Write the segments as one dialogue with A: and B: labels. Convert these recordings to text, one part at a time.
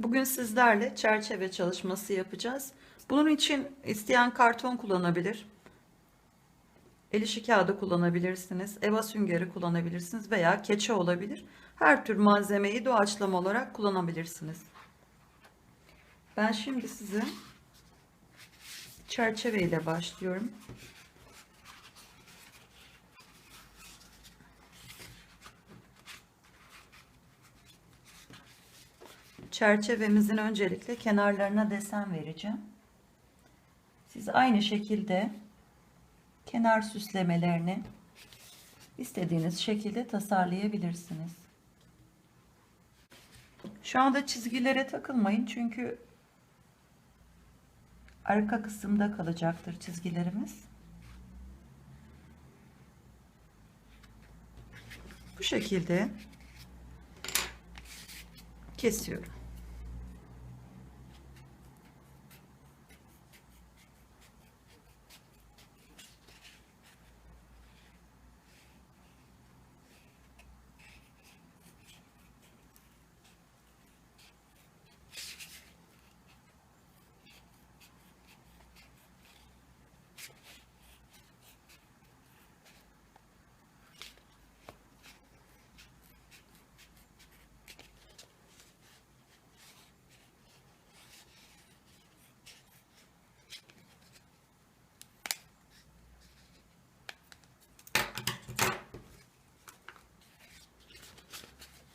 A: Bugün sizlerle çerçeve çalışması yapacağız. Bunun için isteyen karton kullanabilir. El işi kağıdı kullanabilirsiniz. Eva süngeri kullanabilirsiniz veya keçe olabilir. Her tür malzemeyi doğaçlama olarak kullanabilirsiniz. Ben şimdi size çerçeve ile başlıyorum. Çerçevemizin öncelikle kenarlarına desen vereceğim. Siz aynı şekilde kenar süslemelerini istediğiniz şekilde tasarlayabilirsiniz. Şu anda çizgilere takılmayın çünkü arka kısımda kalacaktır çizgilerimiz. Bu şekilde kesiyorum.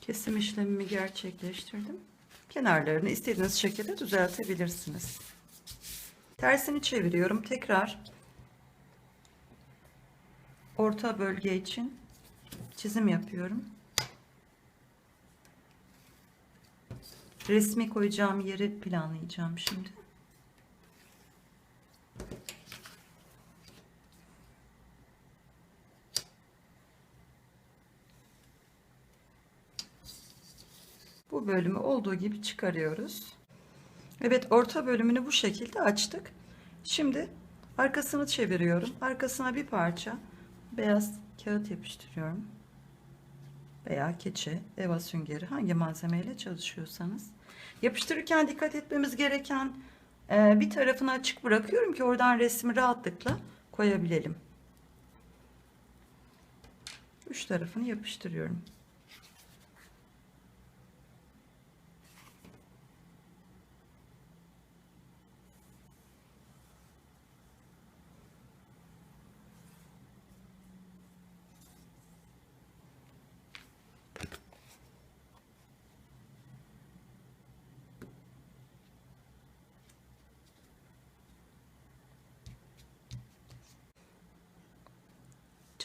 A: Kesim işlemimi gerçekleştirdim. Kenarlarını istediğiniz şekilde düzeltebilirsiniz. Tersini çeviriyorum. Tekrar orta bölge için çizim yapıyorum. Resmi koyacağım yeri planlayacağım şimdi. Bu bölümü olduğu gibi çıkarıyoruz. Evet orta bölümünü bu şekilde açtık. Şimdi arkasını çeviriyorum. Arkasına bir parça beyaz kağıt yapıştırıyorum. Veya keçe, eva süngeri hangi malzemeyle çalışıyorsanız. Yapıştırırken dikkat etmemiz gereken e, bir tarafını açık bırakıyorum ki oradan resmi rahatlıkla koyabilelim. Üç tarafını yapıştırıyorum.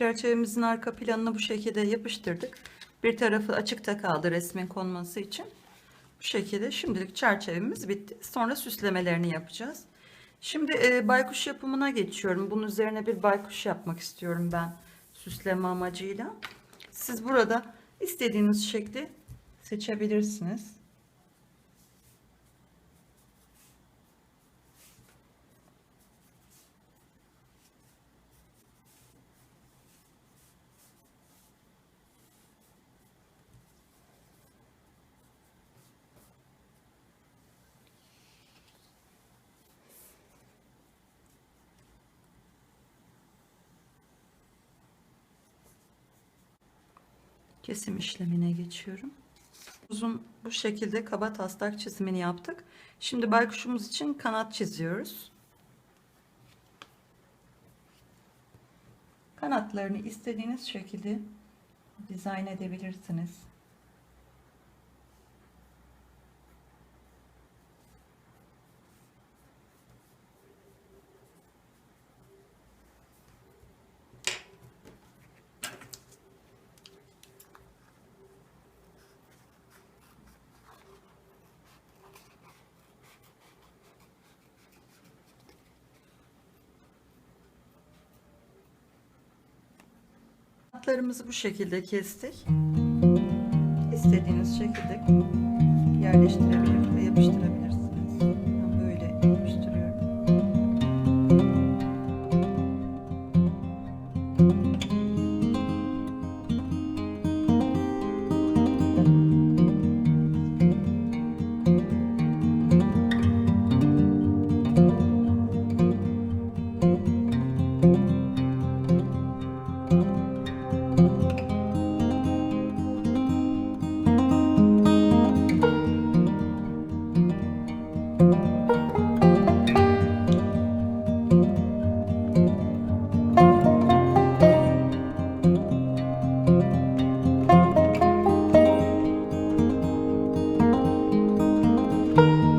A: Çerçevemizin arka planını bu şekilde yapıştırdık. Bir tarafı açıkta kaldı resmin konması için. Bu şekilde şimdilik çerçevemiz bitti. Sonra süslemelerini yapacağız. Şimdi e, baykuş yapımına geçiyorum. Bunun üzerine bir baykuş yapmak istiyorum ben süsleme amacıyla. Siz burada istediğiniz şekli seçebilirsiniz. Kesim işlemine geçiyorum. Uzun bu şekilde kaba taslak çizimini yaptık. Şimdi baykuşumuz için kanat çiziyoruz. Kanatlarını istediğiniz şekilde dizayn edebilirsiniz. Kanatlarımızı bu şekilde kestik. İstediğiniz şekilde yerleştirebilir ve yapıştırabilirsiniz. Thank you.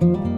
A: thank you